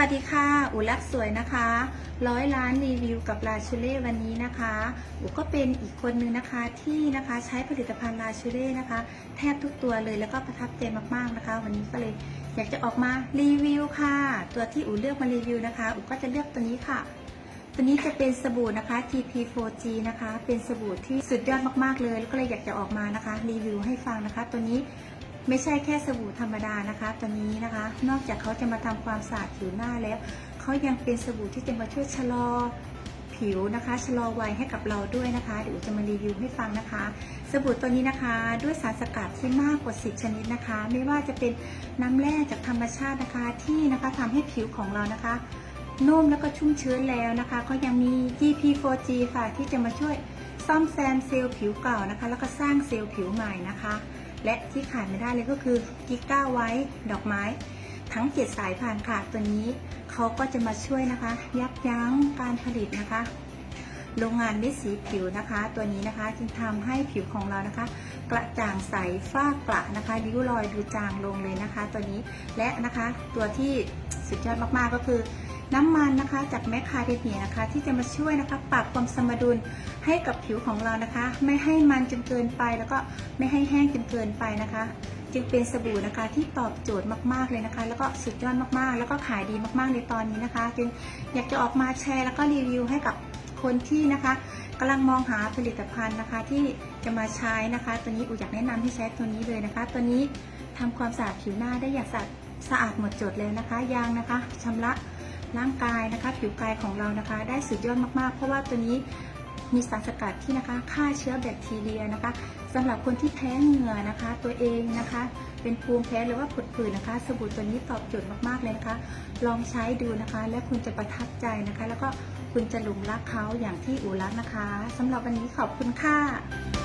วัสดีค่ะ อุลักสวยนะคะ ร้อยล้านรีวิวกับลาชูเล่วันนี้นะคะ อุก็เป็นอีกคนนึงนะคะที่นะคะใช้ผลิตภัณฑ์ลาชูเล่นะคะ แทบทุกตัวเลยแล้วก็ประทับใจมากๆนะคะ วันนี้ก็เลยอยากจะออกมารีวิวค่ะ ตัวที่อุเลือกมารีวิวนะคะ อุก็จะเลือกตัวนี้ค่ะ ตัวนี้จะเป็นสบู่นะคะ TP4G นะคะ เป็นสบู่ที่สุดยอดมากๆเลย แล้วก็เลยอยากจะออกมานะคะรีวิวให้ฟังนะคะ ตัวนี้ ไม่ใช่แค่สบู่ธรรมดานะคะตัวนี้นะคะ นอกจากเขาจะมาทำความสะอาดผิวหน้าแล้วเขายังเป็นสบู่ที่จะมาช่วยชะลอผิวนะคะชะลอวัยให้กับเราด้วยนะคะเดี๋ยวจะมารีวิวให้ฟังนะคะ สบู่ตัวนี้นะคะ ด้วยสารสกัดที่มากกว่า 10 ชนิดนะคะ ไม่ว่าจะเป็นน้ำแร่จากธรรมชาตินะคะที่นะคะทำให้ผิวของเรานะคะนุ่มแล้วก็ชุ่มชื้นแล้วนะคะ ก็ยังมี GP4G ค่ะที่จะมาช่วยซ่อมแซมเซลล์ผิวเก่านะคะ แล้วก็สร้างเซลล์ผิวใหม่นะคะ และที่ขาดไม่ได้เลยก็คือกิก้าไว้ดอกไม้ ทั้ง 7 สายพันธุ์ค่ะตัวนี้เขาก็จะมาช่วยนะคะ ยับยั้งการผลิตนะคะ โรงงานได้สีผิวนะคะ ตัวนี้นะคะจึงทำให้ผิวของเรานะคะ กระจ่างใสฝ้ากระนะคะริ้วรอยดูจางลงเลยนะคะ ตัวนี้และนะคะตัวที่สุดยอดมากๆก็คือ น้ำมันนะคะจากแมคคาเดเมียนะคะ ที่จะมาช่วยนะคะปรับความสมดุลให้กับผิวของเรานะคะ ไม่ให้มันจนเกินไปแล้วก็ไม่ให้แห้งจนเกินไปนะคะ จึงเป็นสบู่นะคะที่ตอบโจทย์มากๆเลยนะคะ แล้วก็สุดยอดมากๆ แล้วก็ขายดีมากๆในตอนนี้นะคะ จึงอยากจะออกมาแชร์แล้วก็รีวิวให้กับคนที่นะคะกำลังมองหาผลิตภัณฑ์นะคะ ที่จะมาใช้นะคะ ตัวนี้อูอยากแนะนำให้ใช้ตัวนี้เลยนะคะ ตัวนี้ทำความสะอาดผิวหน้าได้อย่างสะอาดสะอาดหมดจดเลยนะคะยางนะคะชำระ ร่างกายนะคะ ผิวกายของเรานะคะ ได้สุดยอดมากๆ เพราะว่าตัวนี้มีสารสกัดที่นะคะฆ่าเชื้อแบคทีเรียนะคะสำหรับคนที่แพ้เหงื่อนะคะ ตัวเองนะคะ เป็นภูมิแพ้หรือว่าผดผื่นนะคะ สบู่ตัวนี้ตอบโจทย์มากๆเลยนะคะ ลองใช้ดูนะคะ และคุณจะประทับใจนะคะ แล้วก็คุณจะหลงรักเขาอย่างที่อูรักนะคะสำหรับวันนี้ขอบคุณค่ะ